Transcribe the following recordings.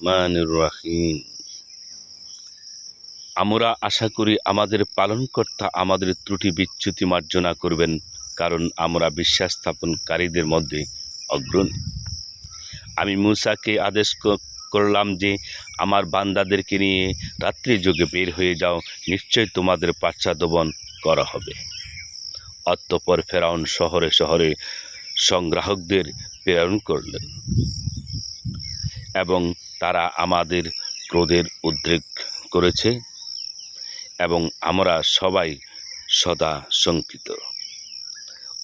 রহমানির রহিম আমরা আশা করি আমাদের পালনকর্তা আমাদের ত্রুটি বিচ্যুতি মার্জনা করবেন, কারণ আমরা বিশ্বাস স্থাপনকারীদের মধ্যে অগ্রণী। আমি মূসাকে আদেশ করলাম যে, আমার বান্দাদেরকে নিয়ে রাত্রি যুগে বের হয়ে যাও, নিশ্চয় তোমাদের পাশ্চাদবন করা হবে। অতঃপর ফেরাউন শহরে শহরে সংগ্রাহকদের প্রেরণ করলেন। এবং তারা আমাদের ক্রোধের উদ্রেক করেছে এবং আমরা সবাই সদা শঙ্কিত।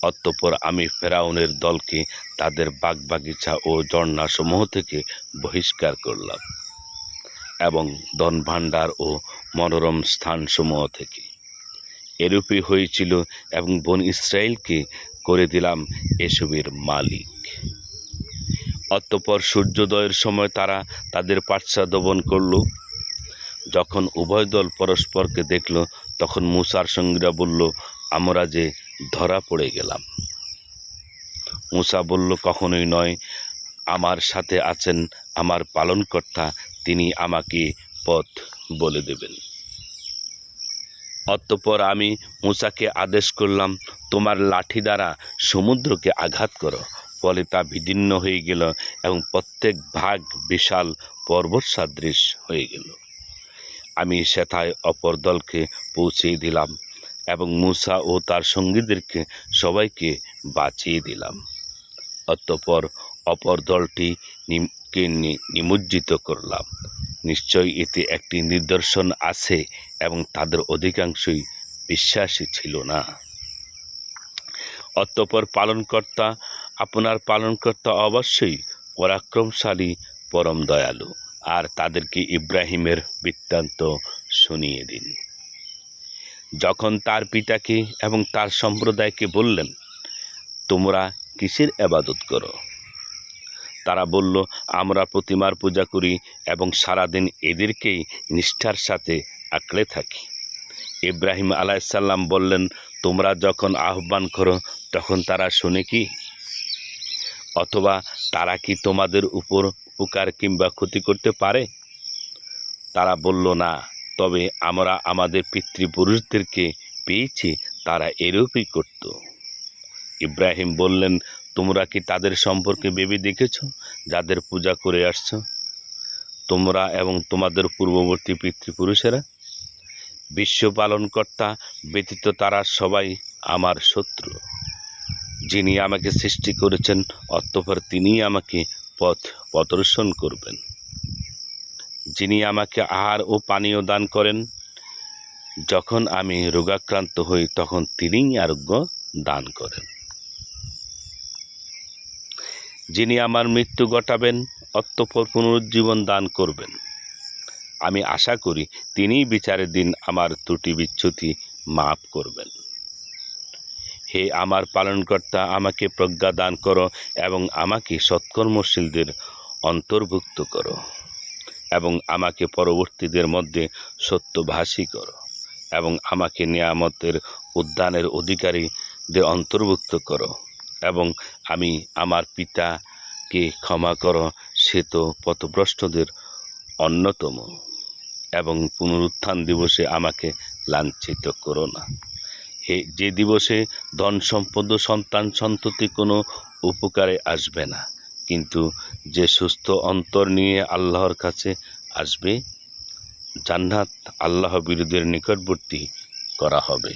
অতঃপর আমি ফেরাউনের দলকে তাদের বাগবাগিচা ও ঝর্ণাসমূহ থেকে বহিষ্কার করলাম এবং ধনভাণ্ডার ও মনোরম স্থানসমূহ থেকে। এরূপই হয়েছিল এবং বন ইসরায়েলকে করে দিলাম এসবের মালিক। অতঃপর সূর্যোদয়ের সময় তারা তাদের পাশ্চাদবন করল। যখন উভয় দল পরস্পরকে দেখল, তখন মুসার সঙ্গীরা বলল, আমরা যে ধরা পড়ে গেলাম। মুসা বলল, কখনোই নয়। আমার সাথে আছেন আমার পালনকর্তা, তিনি আমাকে পথ বলে দেবেন। অতঃপর আমি মুসাকে আদেশ করলাম, তোমার লাঠি দ্বারা সমুদ্রকে আঘাত করো। ফলে তা বিদীর্ণ হয়ে গেল এবং প্রত্যেক ভাগ বিশাল পর্বত সাদৃশ হয়ে গেল। আমি সেথায় অপর দলকে পৌঁছিয়ে দিলাম এবং মুসা ও তার সঙ্গীদেরকে সবাইকে বাঁচিয়ে দিলাম। অতঃপর অপর দলটি কে নিমজ্জিত করলাম। নিশ্চয়ই এতে একটি নিদর্শন আছে এবং তাদের অধিকাংশই বিশ্বাসী ছিল না। অতঃপর পালনকর্তা, আপনার পালনকর্তা অবশ্যই পরাক্রমশালী, পরম দয়ালু। আর তাদেরকে ইব্রাহিমের বৃত্তান্ত শুনিয়ে দিন। যখন তার পিতাকে এবং তার সম্প্রদায়কে বললেন, তোমরা কিসের আবাদত করো? তারা বলল, আমরা প্রতিমার পূজা করি এবং সারাদিন এদেরকেই নিষ্ঠার সাথে আঁকড়ে থাকি। ইব্রাহিম আলাইসাল্লাম বললেন, তোমরা যখন আহ্বান করো, তখন তারা শোনে কি? অথবা তারা কি তোমাদের উপর উপকার কিংবা ক্ষতি করতে পারে? তারা বলল, না, তবে আমরা আমাদের পিতৃপুরুষদেরকে পেয়েছি, তারা এরূপই করত। ইব্রাহিম বললেন, তোমরা কি তাদের সম্পর্কে ভেবে দেখেছ, যাদের পূজা করে আসছো? তোমরা এবং তোমাদের পূর্ববর্তী পিতৃপুরুষেরা বিশ্ব পালনকর্তা ব্যতীত তারা সবাই আমার শত্রু। যিনি আমাকে সৃষ্টি করেছেন, অতঃপর তিনিই আমাকে পথ প্রদর্শন করবেন। যিনি আমাকে আহার ও পানীয় দান করেন, যখন আমি রোগাক্রান্ত হই, তখন তিনিই আরোগ্য দান করেন। যিনি আমার মৃত্যু ঘটাবেন, অতঃপর পুনরুজ্জীবন দান করবেন। আমি আশা করি তিনিই বিচারের দিন আমার ত্রুটি বিচ্যুতি মাফ করবেন। হে আমার পালনকর্তা, আমাকে প্রজ্ঞা দান করো এবং আমাকে সৎকর্মশীলদের অন্তর্ভুক্ত করো এবং আমাকে পরবর্তীদের মধ্যে সত্যভাষী করো এবং আমাকে নিয়ামতের উদ্যানের অধিকারীদের অন্তর্ভুক্ত করো এবং আমি আমার পিতাকে ক্ষমা করো, সে তো পথভ্রষ্টদের অন্যতম এবং পুনরুত্থান দিবসে আমাকে লাঞ্ছিত করো না। হে, যে দিবসে ধন, সম্পদ সন্তান সন্ততি কোনো উপকারে আসবে না, কিন্তু যে সুস্থ অন্তর নিয়ে আল্লাহর কাছে আসবে, জান্নাত আল্লাহ বিরুদ্ধের নিকটবর্তী করা হবে।